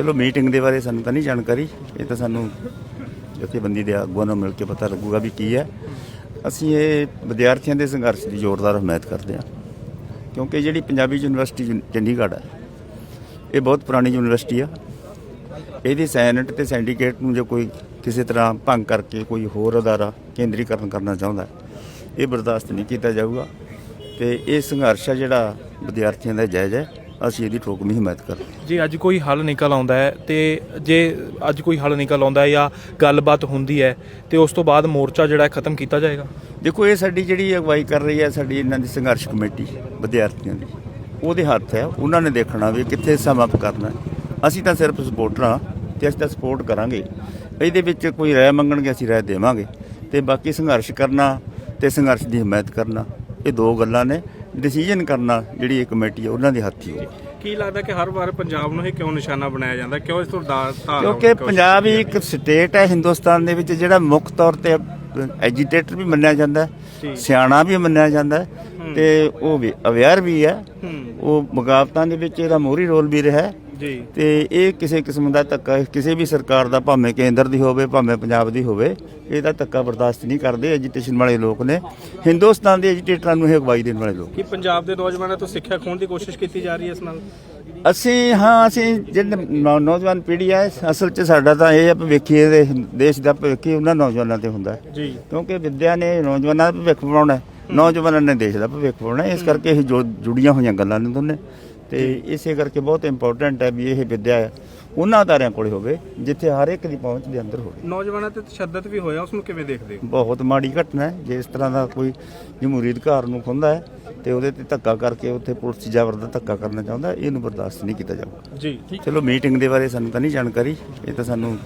ਚਲੋ ਮੀਟਿੰਗ ਦੇ ਬਾਰੇ ਸਾਨੂੰ ਤਾਂ ਨਹੀਂ ਜਾਣਕਾਰੀ। ਇਹ ਤਾਂ ਸਾਨੂੰ ਜਥੇਬੰਦੀ ਦੇ ਆਗੂਆਂ ਨੂੰ ਮਿਲ ਕੇ ਪਤਾ ਲੱਗੂਗਾ ਵੀ ਕੀ ਹੈ। ਅਸੀਂ ਇਹ ਵਿਦਿਆਰਥੀਆਂ ਦੇ ਸੰਘਰਸ਼ ਦੀ ਜ਼ੋਰਦਾਰ ਹਮਾਇਤ ਕਰਦੇ ਹਾਂ। ਕਿਉਂਕਿ ਜਿਹੜੀ ਪੰਜਾਬੀ ਯੂਨੀਵਰਸਿਟੀ ਚੰ- ਚੰਡੀਗੜ੍ਹ ਹੈ, ਇਹ ਬਹੁਤ ਪੁਰਾਣੀ ਯੂਨੀਵਰਸਿਟੀ ਆ। ਇਹਦੀ ਸੈਨੇਟ ਤੇ ਸਿੰਡੀਕੇਟ ਨੂੰ ਜੇ ਕੋਈ ਕਿਸੇ ਤਰ੍ਹਾਂ ਭੰਗ ਕਰਕੇ ਕੋਈ ਹੋਰ ਅਦਾਰਾ ਕੇਂਦਰੀਕਰਨ ਕਰਨਾ ਚਾਹੁੰਦਾ ਇਹ ਬਰਦਾਸ਼ਤ ਨਹੀਂ ਕੀਤਾ ਜਾਊਗਾ। ਤੇ ਇਹ ਸੰਘਰਸ਼ ਆ ਜਿਹੜਾ ਵਿਦਿਆਰਥੀਆਂ ਦਾ ਜਾਇਜ਼ ਹੈ। ਅਸੀਂ ਇਹਦੀ ਠੋਕਵੀਂ ਹਮਾਇਤ ਕਰਦੇ ਹਾਂ। ਜੇ ਅੱਜ ਕੋਈ ਹੱਲ ਨਿਕਲ ਆਉਂਦਾ ਹੈ ਤੇ ਜੇ ਅੱਜ ਕੋਈ ਹੱਲ ਨਿਕਲ ਆਉਂਦਾ ਹੈ ਜਾਂ ਗੱਲਬਾਤ ਹੁੰਦੀ ਹੈ ਤੇ ਉਸ ਤੋਂ ਬਾਅਦ ਮੋਰਚਾ ਜਿਹੜਾ ਹੈ ਖਤਮ ਕੀਤਾ ਜਾਏਗਾ? ਦੇਖੋ ਇਹ ਸਾਡੀ ਜਿਹੜੀ ਅਗਵਾਈ ਕਰ ਰਹੀ ਹੈ ਸਾਡੀ ਇਹਨਾਂ ਦੀ ਸੰਘਰਸ਼ ਕਮੇਟੀ ਵਿਦਿਆਰਥੀਆਂ ਦੀ ਉਹਦੇ ਹੱਥ ਹੈ। ਉਹਨਾਂ ਨੇ ਦੇਖਣਾ ਵੀ ਕਿੱਥੇ ਸਮਾਪਤ ਕਰਨਾ। ਅਸੀਂ ਤਾਂ ਸਿਰਫ ਸਪੋਰਟਰ ਹਾਂ ਤੇ ਅਸੀਂ ਤਾਂ ਸਪੋਰਟ ਕਰਾਂਗੇ। ਇਹਦੇ ਵਿੱਚ ਕੋਈ ਰਾਏ ਮੰਗਣਗੇ ਅਸੀਂ ਰਾਏ ਦੇਵਾਂਗੇ। ਤੇ ਬਾਕੀ ਸੰਘਰਸ਼ ਕਰਨਾ ਤੇ ਸੰਘਰਸ਼ ਦੀ ਹਮਾਇਤ ਕਰਨਾ ਇਹ ਦੋ ਗੱਲਾਂ ਨੇ। ਡਿਸੀਜਨ ਕਰਨਾ ਜਿਹੜੀ ਇਹ ਕਮੇਟੀ ਹੈ ਉਹਨਾਂ ਦੇ ਹੱਥ ਹੀ ਹੈ ਕੀ ਲੱਗਦਾ ਕਿ ਹਰ ਵਾਰ ਪੰਜਾਬ ਨੂੰ ਹੀ ਕਿਉਂ ਨਿਸ਼ਾਨਾ ਬਣਾਇਆ ਜਾਂਦਾ? ਕਿਉਂ ਇਸ ਤੋਂ ਦਾ ਧਾਰਾ ਕਿਉਂਕਿ ਪੰਜਾਬ ਹੀ ਇੱਕ ਸਟੇਟ ਹੈ ਹਿੰਦੁਸਤਾਨ ਦੇ ਵਿੱਚ ਜਿਹੜਾ ਮੁੱਖ ਤੌਰ ਤੇ ਐਜੀਟੇਟਰ ਵੀ ਮੰਨਿਆ ਜਾਂਦਾ ਸਿਆਣਾ ਵੀ ਮੰਨਿਆ ਜਾਂਦਾ ਤੇ ਉਹ ਵੀ ਅਵੇਅਰ ਵੀ ਹੈ। ਉਹ ਮੁਕਾਬਤਾਂ ਦੇ ਵਿੱਚ ਇਹਦਾ ਮੋਹਰੀ ਰੋਲ ਵੀ ਰਿਹਾ ਜੀ। ਤੇ ਇਹ ਕਿਸੇ ਕਿਸਮ ਦਾ ਧੱਕਾ ਕਿਸੇ ਵੀ ਸਰਕਾਰ ਦਾ ਭਾਵੇਂ ਕੇਂਦਰ ਦੀ ਹੋਵੇ ਭਾਵੇਂ ਪੰਜਾਬ ਦੀ ਹੋਵੇ ਇਹਦਾ ਧੱਕਾ ਬਰਦਾਸ਼ਤ ਨਹੀਂ ਕਰਦੇ ਐਜੀਟੇਸ਼ਨ ਵਾਲੇ ਲੋਕ ਨੇ। ਹਿੰਦੁਸਤਾਨ ਦੇ ਐਜੀਟੇਟਰਾਂ ਨੂੰ ਇਹ ਅਗਵਾਈ ਦੇਣ ਵਾਲੇ ਲੋਕ। ਕੀ ਪੰਜਾਬ ਦੇ ਨੌਜਵਾਨਾਂ ਤੋਂ ਸਿੱਖਿਆ ਖੋਣ ਦੀ ਕੋਸ਼ਿਸ਼ ਕੀਤੀ ਜਾ ਰਹੀ ਹੈ ਇਸ ਨਾਲ? ਅਸੀਂ ਹਾਂ ਅਸੀਂ ਜਿਹੜੇ ਨੌਜਵਾਨ ਪੀੜ੍ਹੀ ਹੈ ਅਸਲ 'ਚ ਸਾਡਾ ਤਾਂ ਇਹ ਆ ਭਵਿੱਖ ਹੀ ਇਹਦੇ ਦੇਸ਼ ਦਾ ਭਵਿੱਖ ਹੀ ਉਹਨਾਂ ਨੌਜਵਾਨਾਂ ਤੇ ਹੁੰਦਾ। ਹੈ ਜੀ। ਕਿਉਂਕਿ ਵਿਦਿਆ ਨੇ ਨੌਜਵਾਨਾਂ ਦਾ ਭਵਿੱਖ ਬਣਾਉਣਾ ਹੈ। ਨੌਜਵਾਨਾਂ ਨੇ ਦੇਸ਼ ਦਾ ਭਵਿੱਖ ਬਣਾਉਣਾ ਹੈ। ਇਸ ਕਰਕੇ ਇਹ ਜੋ ਜੁੜੀਆਂ ਹੋਈਆਂ ਗੱਲਾਂ ਨੇ ਦੋਨੇ। ਤੇ ਇਸੇ ਕਰਕੇ ਬਹੁਤ ਇੰਪੋਰਟੈਂਟ ਹੈ ਵੀ ਇਹ ਵਿਦਿਆ ਉਹਨਾਂ ਅਦਾਰਿਆਂ ਕੋਲੇ ਹੋਵੇ ਜਿੱਥੇ ਹਰ ਇੱਕ ਦੀ ਪਹੁੰਚ ਦੇ ਅੰਦਰ ਹੋਵੇ। ਨੌਜਵਾਨਾਂ ਤੇ ਤਸ਼ੱਦਦ ਵੀ ਹੋਇਆ ਉਸ ਨੂੰ ਕਿਵੇਂ ਦੇਖਦੇ ਹੋ? ਬਹੁਤ ਮਾੜੀ ਘਟਨਾ ਹੈ ਜੇ ਇਸ ਤਰ੍ਹਾਂ ਦਾ ਕੋਈ ਜਮਹੂਰੀ ਅਧਿਕਾਰ ਨੂੰ ਖੁੰਦਾ ਹੈ ਤੇ ਉਹਦੇ ਤੇ ਧੱਕਾ ਕਰਕੇ ਉੱਥੇ ਪੁਲਿਸ ਜ਼ਬਰ ਦਾ ਧੱਕਾ ਕਰਨਾ ਚਾਹੁੰਦਾ ਇਹਨੂੰ ਬਰਦਾਸ਼ਤ ਨਹੀਂ ਕੀਤਾ ਜਾਊਗਾ। ਜੀ ਚਲੋ ਮੀਟਿੰਗ ਦੇ ਬਾਰੇ ਸਾਨੂੰ ਤਾਂ ਨਹੀਂ ਜਾਣਕਾਰੀ ਇਹ ਤਾਂ ਸਾਨੂੰ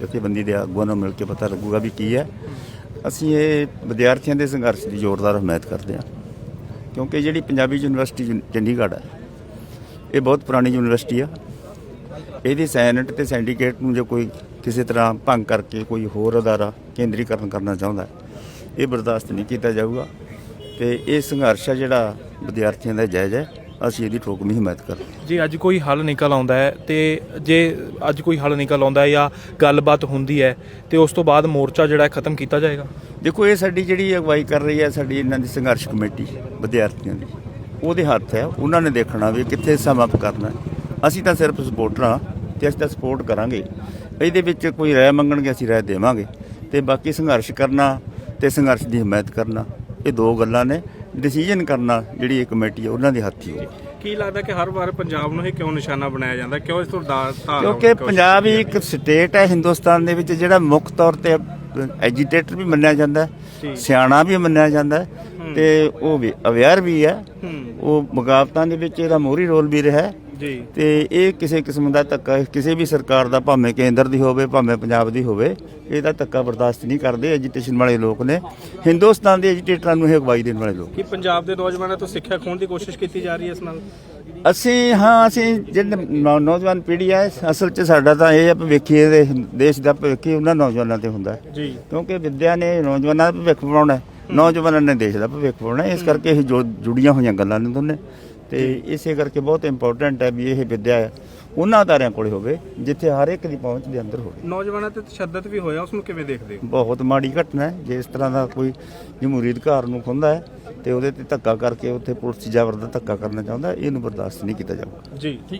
ਜਥੇਬੰਦੀ ਦੇ ਆਗੂਆਂ ਨੂੰ ਮਿਲ ਕੇ ਪਤਾ ਲੱਗੂਗਾ ਵੀ ਕੀ ਹੈ। ਅਸੀਂ ਇਹ ਵਿਦਿਆਰਥੀਆਂ ਦੇ ਸੰਘਰਸ਼ ਦੀ ਜ਼ੋਰਦਾਰ ਹਮਾਇਤ ਕਰਦੇ ਹਾਂ ਕਿਉਂਕਿ ਜਿਹੜੀ ਪੰਜਾਬੀ ਯੂਨੀਵਰਸਿਟੀ ਚੰਡੀਗੜ੍ਹ ਹੈ ਇਹ ਬਹੁਤ ਪੁਰਾਣੀ ਯੂਨੀਵਰਸਿਟੀ ਆ। ਇਹਦੀ ਸੈਨੇਟ ਤੇ ਸਿੰਡੀਕੇਟ ਨੂੰ ਜੇ ਕੋਈ ਕਿਸੇ ਤਰ੍ਹਾਂ ਭੰਗ ਕਰਕੇ ਕੋਈ ਹੋਰ ਅਦਾਰਾ ਕੇਂਦਰੀਕਰਨ ਕਰਨਾ ਚਾਹੁੰਦਾ ਇਹ ਬਰਦਾਸ਼ਤ ਨਹੀਂ ਕੀਤਾ ਜਾਊਗਾ। ਤੇ ਇਹ ਸੰਘਰਸ਼ ਆ ਜਿਹੜਾ ਵਿਦਿਆਰਥੀਆਂ ਦਾ ਜਾਇਜ਼ ਹੈ। ਅਸੀਂ ਇਹਦੀ ਠੋਕਵੀਂ ਹਮਾਇਤ ਕਰਦੇ। ਜੇ ਅੱਜ ਕੋਈ ਹੱਲ ਨਿਕਲ ਆਉਂਦਾ ਹੈ ਤੇ ਜੇ ਅੱਜ ਕੋਈ ਹੱਲ ਨਿਕਲ ਆਉਂਦਾ ਹੈ ਜਾਂ ਗੱਲਬਾਤ ਹੁੰਦੀ ਹੈ ਤੇ ਉਸ ਤੋਂ ਬਾਅਦ ਮੋਰਚਾ ਜਿਹੜਾ ਹੈ ਖਤਮ ਕੀਤਾ ਜਾਏਗਾ? ਦੇਖੋ ਇਹ ਸਾਡੀ ਜਿਹੜੀ ਅਗਵਾਈ ਕਰ ਰਹੀ ਹੈ ਸਾਡੀ ਇਹਨਾਂ ਦੀ ਸੰਘਰਸ਼ ਕਮੇਟੀ ਵਿਦਿਆਰਥੀਆਂ ਦੀ। ਉਹਦੇ ਹੱਥ ਹੈ ਉਹਨਾਂ ਨੇ ਦੇਖਣਾ ਵੀ ਕਿੱਥੇ ਸਮਾਪਤ ਕਰਨਾ। ਅਸੀਂ ਤਾਂ ਸਿਰਫ ਸਪੋਰਟਰ ਹਾਂ ਤੇ ਅਸੀਂ ਤਾਂ ਸਪੋਰਟ ਕਰਾਂਗੇ। ਇਹਦੇ ਵਿੱਚ ਕੋਈ ਰਾਏ ਮੰਗਣਗੇ ਅਸੀਂ ਰਾਏ ਦੇਵਾਂਗੇ। ਤੇ ਬਾਕੀ ਸੰਘਰਸ਼ ਕਰਨਾ ਤੇ ਸੰਘਰਸ਼ ਦੀ ਹਮਾਇਤ ਕਰਨਾ ਇਹ ਦੋ ਗੱਲਾਂ ਨੇ। ਡਿਸੀਜਨ ਕਰਨਾ ਜਿਹੜੀ ਇਹ ਕਮੇਟੀ ਹੈ ਉਹਨਾਂ ਦੇ ਹੱਥ ਹੀ ਹੈ ਕੀ ਲੱਗਦਾ ਕਿ ਹਰ ਵਾਰ ਪੰਜਾਬ ਨੂੰ ਹੀ ਕਿਉਂ ਨਿਸ਼ਾਨਾ ਬਣਾਇਆ ਜਾਂਦਾ? ਕਿਉਂ ਇਸ ਤੋਂ ਦਾ ਧਾਰਾ ਕਿਉਂਕਿ ਪੰਜਾਬ ਹੀ ਇੱਕ ਸਟੇਟ ਹੈ? ਹਿੰਦੁਸਤਾਨ ਦੇ ਵਿੱਚ ਜਿਹੜਾ ਮੁੱਖ ਤੌਰ ਤੇ ਐਜੀਟੇਟਰ ਵੀ ਮੰਨਿਆ ਜਾਂਦਾ ਸਿਆਣਾ ਵੀ ਮੰਨਿਆ ਜਾਂਦਾ ਤੇ ਉਹ ਵੀ ਅਵੇਅਰ ਵੀ ਹੈ। ਉਹ ਮੁਕਾਬਤਾਂ ਦੇ ਵਿੱਚ ਇਹਦਾ ਮੋਹਰੀ ਰੋਲ ਵੀ ਰਿਹਾ ਜੀ। ਤੇ ਇਹ ਕਿਸੇ ਕਿਸਮ ਦਾ ਧੱਕਾ ਕਿਸੇ ਵੀ ਸਰਕਾਰ ਦਾ ਭਾਵੇਂ ਕੇਂਦਰ ਦੀ ਹੋਵੇ ਭਾਵੇਂ ਪੰਜਾਬ ਦੀ ਹੋਵੇ ਇਹਦਾ ਧੱਕਾ ਬਰਦਾਸ਼ਤ ਨਹੀਂ ਕਰਦੇ ਐਜੀਟੇਸ਼ਨ ਵਾਲੇ ਲੋਕ ਨੇ। ਹਿੰਦੁਸਤਾਨ ਦੇ ਐਜੀਟੇਟਰਾਂ ਨੂੰ ਇਹ ਅਗਵਾਈ ਦੇਣ ਵਾਲੇ ਲੋਕ। ਕੀ ਪੰਜਾਬ ਦੇ ਨੌਜਵਾਨਾਂ ਤੋਂ ਸਿੱਖਿਆ ਖੋਣ ਦੀ ਕੋਸ਼ਿਸ਼ ਕੀਤੀ ਜਾ ਰਹੀ ਹੈ ਇਸ ਨਾਲ? ਅਸੀਂ ਹਾਂ ਅਸੀਂ ਜਿਹੜੇ ਨੌਜਵਾਨ ਪੀੜ੍ਹੀ ਹੈ ਅਸਲ 'ਚ ਸਾਡਾ ਤਾਂ ਇਹ ਭਵਿੱਖ ਹੀ ਇਹਦੇ ਦੇਸ਼ ਦਾ ਭਵਿੱਖ ਉਹਨਾਂ ਨੌਜਵਾਨਾਂ ਤੇ ਹੁੰਦਾ ਹੈ। ਜੀ। ਕਿਉਂਕਿ ਵਿਦਿਆ ਨੇ ਨੌਜਵਾਨਾਂ ਦਾ ਭਵਿੱਖ ਬਣਾਉਣਾ ਹੈ। ਨੌਜਵਾਨਾਂ ਨੇ ਦੇਸ਼ ਦਾ ਭਵਿੱਖ ਬਣਾਉਣਾ। ਇਸ ਕਰਕੇ ਇਹ ਜੋ ਜੁੜੀਆਂ ਹੋਈਆਂ ਗੱਲਾਂ ਨੇ ਦੋਨੇ। ਤੇ ਇਸੇ ਕਰਕੇ ਬਹੁਤ ਇੰਪੋਰਟੈਂਟ ਹੈ ਵੀ ਇਹ ਵਿਦਿਆ ਉਹਨਾਂ ਅਦਾਰਿਆਂ ਕੋਲੇ ਹੋਵੇ ਜਿੱਥੇ ਹਰ ਇੱਕ ਦੀ ਪਹੁੰਚ ਦੇ ਅੰਦਰ ਹੋਵੇ। ਨੌਜਵਾਨਾਂ ਤੇ ਤਸ਼ੱਦਦ ਵੀ ਹੋਇਆ ਉਸ ਨੂੰ ਕਿਵੇਂ ਦੇਖਦੇ ਹੋ? ਬਹੁਤ ਮਾੜੀ ਘਟਨਾ ਹੈ। ਜੇ ਇਸ ਤਰ੍ਹਾਂ ਦਾ ਕੋਈ ਜਮਹੂਰੀ ਅਧਿਕਾਰ ਨੂੰ ਖੁੰਦਾ ਹੈ ਤੇ ਉਹਦੇ ਤੇ ਧੱਕਾ ਕਰਕੇ ਉੱਥੇ ਪੁਲਿਸ ਜ਼ਬਰ ਦਾ ਧੱਕਾ ਕਰਨਾ ਚਾਹੁੰਦਾ ਇਹਨੂੰ ਬਰਦਾਸ਼ਤ ਨਹੀਂ ਕੀਤਾ ਜਾਊਗਾ। ਜੀ